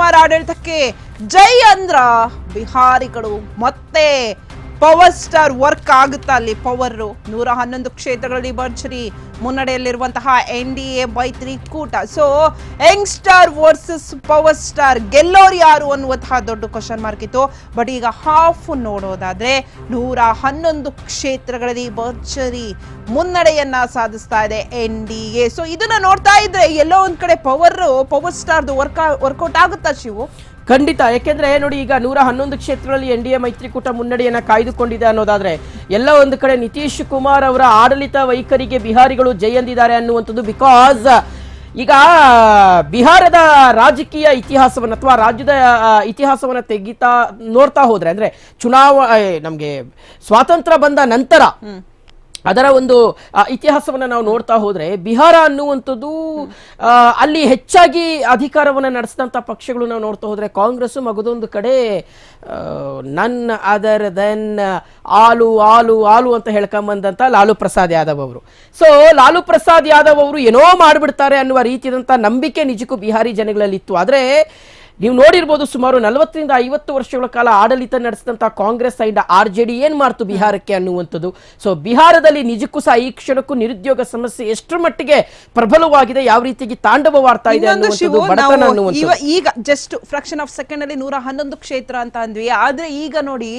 ಕುಮಾರ್ ಆಡಳಿತಕ್ಕೆ ಜೈ ಅಂದ್ರ ಬಿಹಾರಿಗಳು ಮತ್ತೆ ಪವರ್ ಸ್ಟಾರ್ ವರ್ಕ್ ಆಗುತ್ತಾ ಅಲ್ಲಿ? ಪವರ್ ನೂರ ಹನ್ನೊಂದು ಕ್ಷೇತ್ರಗಳಲ್ಲಿ ಭರ್ಜರಿ. ಮುನ್ನಡೆಯಲ್ಲಿರುವಂತಹ ಎನ್ ಡಿ ಎ ಮೈತ್ರಿಕೂಟ so young star versus power star ಗೆಲ್ಲೋರು ಯಾರು ಅನ್ನುವಂತಹ ದೊಡ್ಡ ಕ್ವಶನ್ ಮಾರ್ಕ್ ಇತ್ತು. ಬಟ್ ಈಗ ಹಾಫ್ ನೋಡೋದಾದ್ರೆ ನೂರ ಹನ್ನೊಂದು ಕ್ಷೇತ್ರಗಳಲ್ಲಿ ಭರ್ಜರಿ ಮುನ್ನಡೆಯನ್ನ ಸಾಧಿಸ್ತಾ ಇದೆ ಎನ್ ಡಿ ಎ ಸೊ ಇದನ್ನ ನೋಡ್ತಾ ಇದ್ರೆ ಎಲ್ಲೋ ಒಂದ್ ಕಡೆ ಪವರ್ ಪವರ್ ಸ್ಟಾರ್ದು ವರ್ಕ್ ವರ್ಕೌಟ್ ಆಗುತ್ತಾ ಶಿವು? ಖಂಡಿತ. ಯಾಕೆಂದ್ರೆ ನೋಡಿ, ಈಗ ನೂರ ಹನ್ನೊಂದು ಕ್ಷೇತ್ರಗಳಲ್ಲಿ ಎನ್ ಡಿ ಎ ಮೈತ್ರಿಕೂಟ ಮುನ್ನಡೆಯನ್ನ ಕಾಯ್ದುಕೊಂಡಿದೆ ಅನ್ನೋದಾದ್ರೆ, ಎಲ್ಲ ಒಂದು ಕಡೆ ನಿತೀಶ್ ಕುಮಾರ್ ಅವರ ಆಡಳಿತ ವೈಖರಿಗೆ ಬಿಹಾರಿಗಳು ಜೈ ಎಂದಿದ್ದಾರೆ ಅನ್ನುವಂಥದ್ದು ಬಿಕಾಸ್ ಈಗ ಬಿಹಾರದ ರಾಜಕೀಯ ಇತಿಹಾಸವನ್ನು ಅಥವಾ ರಾಜ್ಯದ ಇತಿಹಾಸವನ್ನು ತೆಗಿತಾ, ನೋಡ್ತಾ ಹೋದ್ರೆ, ಅಂದ್ರೆ ಚುನಾವ ನಮ್ಗೆ ಸ್ವಾತಂತ್ರ್ಯ ಬಂದ ನಂತರ ಅದರ ಒಂದು ಇತಿಹಾಸವನ್ನು ನಾವು ನೋಡ್ತಾ ಹೋದರೆ ಬಿಹಾರ ಅನ್ನುವಂಥದ್ದು ಅಲ್ಲಿ ಹೆಚ್ಚಾಗಿ ಅಧಿಕಾರವನ್ನು ನಡೆಸಿದಂಥ ಪಕ್ಷಗಳು ನಾವು ನೋಡ್ತಾ ಹೋದರೆ ಕಾಂಗ್ರೆಸ್ ಮಗದೊಂದು ಕಡೆ ನನ್ ಅದರ್ ದೆನ್ ಆಲು ಆಲು ಆಲು ಅಂತ ಹೇಳ್ಕೊಂಬಂದಂತ ಲಾಲು ಪ್ರಸಾದ್ ಯಾದವ್ ಅವರು. ಸೊ ಲಾಲು ಪ್ರಸಾದ್ ಯಾದವ್ ಅವರು ಏನೋ ಮಾಡಿಬಿಡ್ತಾರೆ ಅನ್ನುವ ರೀತಿಯಾದಂಥ ನಂಬಿಕೆ ನಿಜಕ್ಕೂ ಬಿಹಾರಿ ಜನಗಳಲ್ಲಿ ಇತ್ತು ಆದ್ರೆ ನೀವು ನೋಡಿರ್ಬೋದು ಸುಮಾರು ನಲವತ್ತರಿಂದ ಐವತ್ತು ವರ್ಷಗಳ ಕಾಲ ಆಡಳಿತ ನಡೆಸಿದಂತಹ Congress side R J D ಏನ್ ಮಾಡ್ತು ಬಿಹಾರಕ್ಕೆ ಅನ್ನುವಂಥದ್ದು. ಸೊ ಬಿಹಾರದಲ್ಲಿ ನಿಜಕ್ಕೂ ಸಹ ಈ ಕ್ಷಣಕ್ಕೂ ನಿರುದ್ಯೋಗ ಸಮಸ್ಯೆ ಎಷ್ಟರ ಮಟ್ಟಿಗೆ ಪ್ರಬಲವಾಗಿದೆ ಯಾವ ರೀತಿಯಾಗಿ ತಾಂಡವವಾಡ್ತಾ ಇದೆ ಈಗ ಜಸ್ಟ್ ಫ್ರಾಕ್ಷನ್ ಆಫ್ ಸೆಕೆಂಡ್ ಅಲ್ಲಿ ನೂರ ಹನ್ನೊಂದು ಕ್ಷೇತ್ರ ಅಂತ ಅಂದ್ವಿ. ಆದ್ರೆ ಈಗ ನೋಡಿ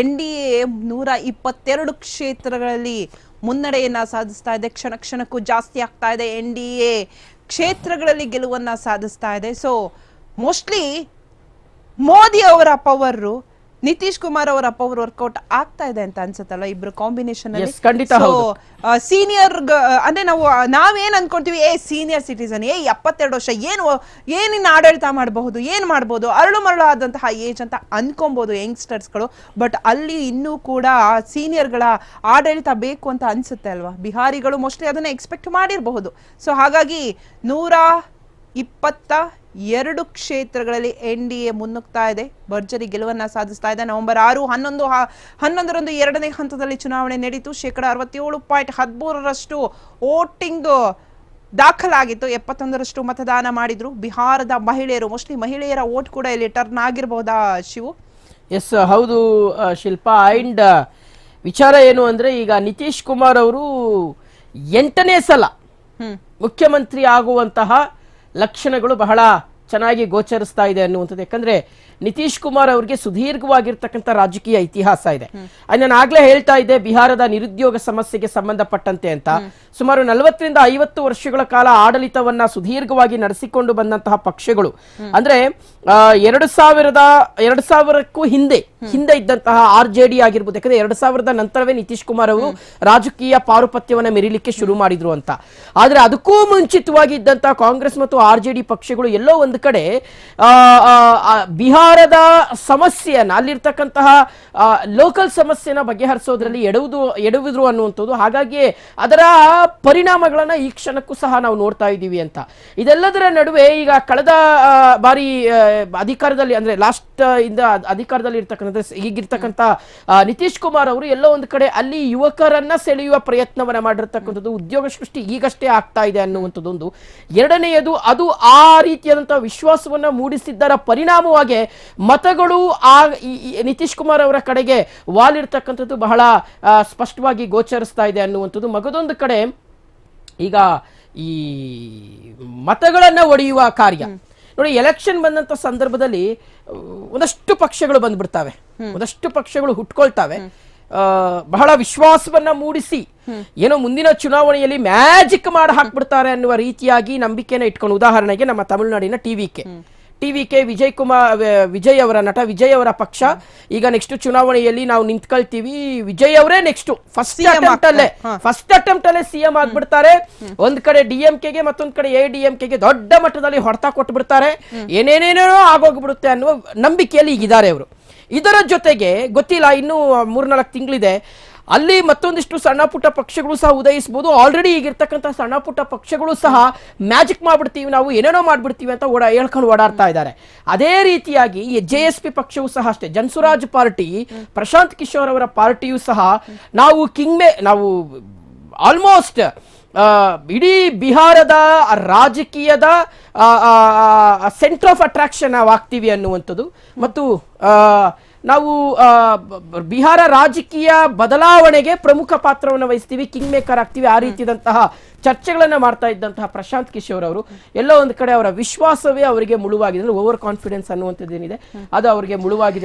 ಎನ್ ಡಿ ಎ ನೂರ ಇಪ್ಪತ್ತೆರಡು ಕ್ಷೇತ್ರಗಳಲ್ಲಿ ಮುನ್ನಡೆಯನ್ನ ಸಾಧಿಸ್ತಾ ಇದೆ. ಕ್ಷಣ ಕ್ಷಣಕ್ಕೂ ಜಾಸ್ತಿ ಆಗ್ತಾ ಇದೆ ಎನ್ ಡಿ ಎ ಕ್ಷೇತ್ರಗಳಲ್ಲಿ ಗೆಲುವನ್ನ ಸಾಧಿಸ್ತಾ ಇದೆ. ಸೊ ಮೋಸ್ಟ್ಲಿ ಮೋದಿ ಅವರ ಪವರ್ ನಿತೀಶ್ ಕುಮಾರ್ ಅವರ ಪವರ್ ವರ್ಕೌಟ್ ಆಗ್ತಾ ಇದೆ ಅಂತ ಅನ್ಸುತ್ತಲ್ಲ ಇಬ್ರು ಕಾಂಬಿನೇಷನ್. ಸೀನಿಯರ್ ಅಂದ್ರೆ ನಾವು ನಾವೇನ್ ಅನ್ಕೊಂತೀವಿ ಏ ಸೀನಿಯರ್ ಸಿಟಿಸನ್ ಏ ಎಪ್ಪತ್ತೆರಡು ವರ್ಷ ಏನು ಏನಿನ್ನ ಆಡಳಿತ ಮಾಡಬಹುದು ಏನ್ ಮಾಡ್ಬೋದು ಅರಳು ಮರಳು ಆದಂತಹ ಏಜ್ ಅಂತ ಅನ್ಕೊಬಹುದು ಯಂಗ್ಸ್ಟರ್ಸ್ಗಳು ಬಟ್ ಅಲ್ಲಿ ಇನ್ನೂ ಕೂಡ ಸೀನಿಯರ್ಗಳ ಆಡಳಿತ ಬೇಕು ಅಂತ ಅನ್ಸುತ್ತೆ ಅಲ್ವಾ? ಬಿಹಾರಿಗಳು ಮೋಸ್ಟ್ಲಿ ಅದನ್ನ ಎಕ್ಸ್ಪೆಕ್ಟ್ ಮಾಡಿರಬಹುದು. ಸೊ ಹಾಗಾಗಿ ನೂರ ಇಪ್ಪತ್ತ ಎರಡು ಕ್ಷೇತ್ರಗಳಲ್ಲಿ ಎನ್ ಡಿ ಎ ಮುನ್ನುಗ್ತಾ ಇದೆ. ಭರ್ಜರಿ ಗೆಲುವನ್ನ ಸಾಧಿಸ್ತಾ ಇದೆ. ನವೆಂಬರ್ ಆರು ಹನ್ನೊಂದು ಹನ್ನೊಂದರಂದು ಎರಡನೇ ಹಂತದಲ್ಲಿ ಚುನಾವಣೆ ನಡೀತು. ಶೇಕಡ ಅರವತ್ತೇಳು ಪಾಯಿಂಟ್ ಹದಿಮೂರರಷ್ಟು ವೋಟಿಂಗ್ ದಾಖಲಾಗಿತ್ತು. ಎಪ್ಪತ್ತೊಂದರಷ್ಟು ಮತದಾನ ಮಾಡಿದ್ರು. ಬಿಹಾರದ ಮಹಿಳೆಯರು ಮೋಸ್ಟ್ಲಿ ಮಹಿಳೆಯರ ವೋಟ್ ಕೂಡ ಇಲ್ಲಿ ಟರ್ನ್ ಆಗಿರಬಹುದಾ ಶಿವು? ಎಸ್ ಹೌದು ಶಿಲ್ಪಾ. ಆ್ಯಂಡ್ ಅಂಡ್ ವಿಚಾರ ಏನು ಅಂದ್ರೆ ಈಗ ನಿತೀಶ್ ಕುಮಾರ್ ಅವರು ಎಂಟನೇ ಸಲ ಮುಖ್ಯಮಂತ್ರಿ ಆಗುವಂತಹ ಲಕ್ಷಣಗಳು ಬಹಳ ಚೆನ್ನಾಗಿ ಗೋಚರಿಸ್ತಾ ಇದೆ ಅನ್ನುವಂಥದ್ದು. ಯಾಕಂದ್ರೆ ನಿತೀಶ್ ಕುಮಾರ್ ಅವರಿಗೆ ಸುದೀರ್ಘವಾಗಿರ್ತಕ್ಕಂಥ ರಾಜಕೀಯ ಇತಿಹಾಸ ಇದೆ. ಅದು ನಾನು ಆಗ್ಲೇ ಹೇಳ್ತಾ ಇದ್ದೆ ಬಿಹಾರದ ನಿರುದ್ಯೋಗ ಸಮಸ್ಯೆಗೆ ಸಂಬಂಧಪಟ್ಟಂತೆ ಅಂತ. ಸುಮಾರು ನಲವತ್ತರಿಂದ ಐವತ್ತು ವರ್ಷಗಳ ಕಾಲ ಆಡಳಿತವನ್ನ ಸುದೀರ್ಘವಾಗಿ ನಡೆಸಿಕೊಂಡು ಬಂದಂತಹ ಪಕ್ಷಗಳು. ಅಂದ್ರೆ ಅಹ್ ಎರಡು ಸಾವಿರದ ಎರಡು ಸಾವಿರಕ್ಕೂ ಹಿಂದೆ ಹಿಂದೆ ಇದ್ದಂತಹ ಆರ್ ಜೆ ಡಿ ಆಗಿರ್ಬೋದು. ಯಾಕಂದ್ರೆ ಎರಡ್ ಸಾವಿರದ ನಂತರವೇ ನಿತೀಶ್ ಕುಮಾರ್ ಅವರು ರಾಜಕೀಯ ಪಾರುಪತ್ಯವನ್ನ ಮೆರಿಲಿಕ್ಕೆ ಶುರು ಮಾಡಿದ್ರು ಅಂತ. ಆದ್ರೆ ಅದಕ್ಕೂ ಮುಂಚಿತವಾಗಿ ಇದ್ದಂತಹ ಕಾಂಗ್ರೆಸ್ ಮತ್ತು ಆರ್ ಜೆ ಡಿ ಪಕ್ಷಗಳು ಎಲ್ಲೋ ಒಂದು ಕಡೆ ಬಿಹಾರದ ಸಮಸ್ಯೆಯನ್ನ, ಅಲ್ಲಿರ್ತಕ್ಕಂತಹ ಲೋಕಲ್ ಸಮಸ್ಯೆನ ಬಗೆಹರಿಸೋದ್ರಲ್ಲಿ ಎಡುವುದು, ಎಡುವುದ್ರು ಅನ್ನುವಂಥದ್ದು. ಹಾಗಾಗಿ ಅದರ ಪರಿಣಾಮಗಳನ್ನ ಈ ಕ್ಷಣಕ್ಕೂ ಸಹ ನಾವು ನೋಡ್ತಾ ಇದ್ದೀವಿ ಅಂತ. ಇದೆಲ್ಲದರ ನಡುವೆ ಈಗ ಕಳೆದ ಬಾರಿ ಅಧಿಕಾರದಲ್ಲಿ ಅಂದ್ರೆ ಲಾಸ್ಟ್ ಇಂದ ಅಧಿಕಾರದಲ್ಲಿ ಇರ್ತಕ್ಕಂಥ ಈಗಿರ್ತಕ್ಕಂಥ ಆ, ನಿತೀಶ್ ಕುಮಾರ್ ಅವರು ಎಲ್ಲೋ ಒಂದು ಕಡೆ ಅಲ್ಲಿ ಯುವಕರನ್ನ ಸೆಳೆಯುವ ಪ್ರಯತ್ನವನ್ನ ಮಾಡಿರ್ತಕ್ಕಂಥದ್ದು ಉದ್ಯೋಗ ಸೃಷ್ಟಿ ಈಗಷ್ಟೇ ಆಗ್ತಾ ಇದೆ ಅನ್ನುವಂಥದ್ದೊಂದು. ಎರಡನೆಯದು ಅದು ಆ ರೀತಿಯಾದಂತಹ ವಿಶ್ವಾಸವನ್ನ ಮೂಡಿಸಿದ್ದರ ಪರಿಣಾಮವಾಗಿ ಮತಗಳು ಆ ನಿತೀಶ್ ಕುಮಾರ್ ಅವರ ಕಡೆಗೆ ವಾಲಿರ್ತಕ್ಕಂಥದ್ದು ಬಹಳ ಸ್ಪಷ್ಟವಾಗಿ ಗೋಚರಿಸ್ತಾ ಇದೆ ಅನ್ನುವಂಥದ್ದು. ಮಗದೊಂದು ಕಡೆ ಈಗ ಈ ಮತಗಳನ್ನ ಒಡೆಯುವ ಕಾರ್ಯ. ನೋಡಿ ಎಲೆಕ್ಷನ್ ಬಂದಂತ ಸಂದರ್ಭದಲ್ಲಿ ಒಂದಷ್ಟು ಪಕ್ಷಗಳು ಬಂದ್ಬಿಡ್ತಾವೆ. ಒಂದಷ್ಟು ಪಕ್ಷಗಳು ಹುಟ್ಕೊಳ್ತಾವೆ. ಬಹಳ ವಿಶ್ವಾಸವನ್ನ ಮೂಡಿಸಿ ಏನೋ ಮುಂದಿನ ಚುನಾವಣೆಯಲ್ಲಿ ಮ್ಯಾಜಿಕ್ ಮಾಡಿ ಹಾಕ್ಬಿಡ್ತಾರೆ ಅನ್ನುವ ರೀತಿಯಾಗಿ ನಂಬಿಕೆನ ಇಟ್ಕೊಂಡು ಉದಾಹರಣೆಗೆ ನಮ್ಮ ತಮಿಳುನಾಡಿನ ಟಿವಿಕೆ ಟಿವಿಕೆ ವಿಜಯ್ ಕುಮಾರ್ ವಿಜಯ್ ಅವರ ನಟ ವಿಜಯ್ ಅವರ ಪಕ್ಷ. ಈಗ ನೆಕ್ಸ್ಟ್ ಚುನಾವಣೆಯಲ್ಲಿ ನಾವು ನಿಂತ್ಕೊಳ್ತೀವಿ. ವಿಜಯ್ ಅವರೇ ನೆಕ್ಸ್ಟ್ ಫಸ್ಟ್ ಅಟೆಂಪ್ಟ್ ಅಲ್ಲೇ. ಫಸ್ಟ್ ಅಟೆಂಪ್ಟ್ ಅಲ್ಲೇ ಸಿಎಂ ಆಗ್ಬಿಡ್ತಾರೆ. ಒಂದ್ ಕಡೆ ಡಿಎಂಕೆಗೆ ಮತ್ತೊಂದ್ ಕಡೆ ಎ ಡಿಎಂಕೆಗೆ ದೊಡ್ಡ ಮಟ್ಟದಲ್ಲಿ ಹೊಡೆತ ಕೊಟ್ಬಿಡ್ತಾರೆ. ಏನೇನೇನೋ ಆಗೋಗ್ಬಿಡುತ್ತೆ ಅನ್ನುವ ನಂಬಿಕೆಯಲ್ಲಿ ಈಗಿದ್ದಾರೆ ಅವರು. ಇದರ ಜೊತೆಗೆ ಗೊತ್ತಿಲ್ಲ ಇನ್ನೂ ಮೂರ್ನಾಲ್ಕು ತಿಂಗಳಿದೆ. ಅಲ್ಲಿ ಮತ್ತೊಂದಿಷ್ಟು ಸಣ್ಣ ಪುಟ್ಟ ಪಕ್ಷಗಳು ಸಹ ಉದಯಿಸಬಹುದು ಆಲ್ರೆಡಿ ಈಗಿರ್ತಕ್ಕಂಥ ಸಣ್ಣ ಪುಟ್ಟ ಪಕ್ಷಗಳು ಸಹ ಮ್ಯಾಜಿಕ್ ಮಾಡ್ಬಿಡ್ತೀವಿ, ನಾವು ಏನೇನೋ ಮಾಡ್ಬಿಡ್ತೀವಿ ಅಂತ ಓಡ, ಹೇಳ್ಕೊಂಡು ಓಡಾಡ್ತಾ ಇದ್ದಾರೆ. ಅದೇ ರೀತಿಯಾಗಿ ಜೆ ಎಸ್ ಪಿ ಪಕ್ಷವೂ ಸಹ ಅಷ್ಟೇ, ಜನ್ಸುರಾಜ್ ಪಾರ್ಟಿ, ಪ್ರಶಾಂತ್ ಕಿಶೋರ್ ಅವರ ಪಾರ್ಟಿಯೂ ಸಹ ನಾವು ಕಿಂಗ್ಮೆ ನಾವು ಆಲ್ಮೋಸ್ಟ್ ಇಡೀ ಬಿಹಾರದ ರಾಜಕೀಯದ ಸೆಂಟರ್ ಆಫ್ ಅಟ್ರಾಕ್ಷನ್ ನಾವು ಆಗ್ತೀವಿ ಅನ್ನುವಂಥದ್ದು. ಮತ್ತು ನಾವು ಬಿಹಾರ ರಾಜಕೀಯ ಬದಲಾವಣೆಗೆ ಪ್ರಮುಖ ಪಾತ್ರವನ್ನು ವಹಿಸ್ತೀವಿ ಕಿಂಗ್ ಮೇಕರ್ ಆಗ್ತೀವಿ ಆ ರೀತಿಯಾದಂತಹ ಚರ್ಚೆಗಳನ್ನ ಮಾಡ್ತಾ ಇದ್ದಂತಹ ಪ್ರಶಾಂತ್ ಕಿಶೋರ್ ಅವರು ಎಲ್ಲೋ ಒಂದು ಕಡೆ ಅವರ ವಿಶ್ವಾಸವೇ ಅವರಿಗೆ ಮುಳುವಾಗಿದೆ ಓವರ್ ಕಾನ್ಫಿಡೆನ್ಸ್ ಅನ್ನುವಂಥದ್ದು ಏನಿದೆ ಅದು ಅವರಿಗೆ ಮುಳುವಾಗಿದೆ.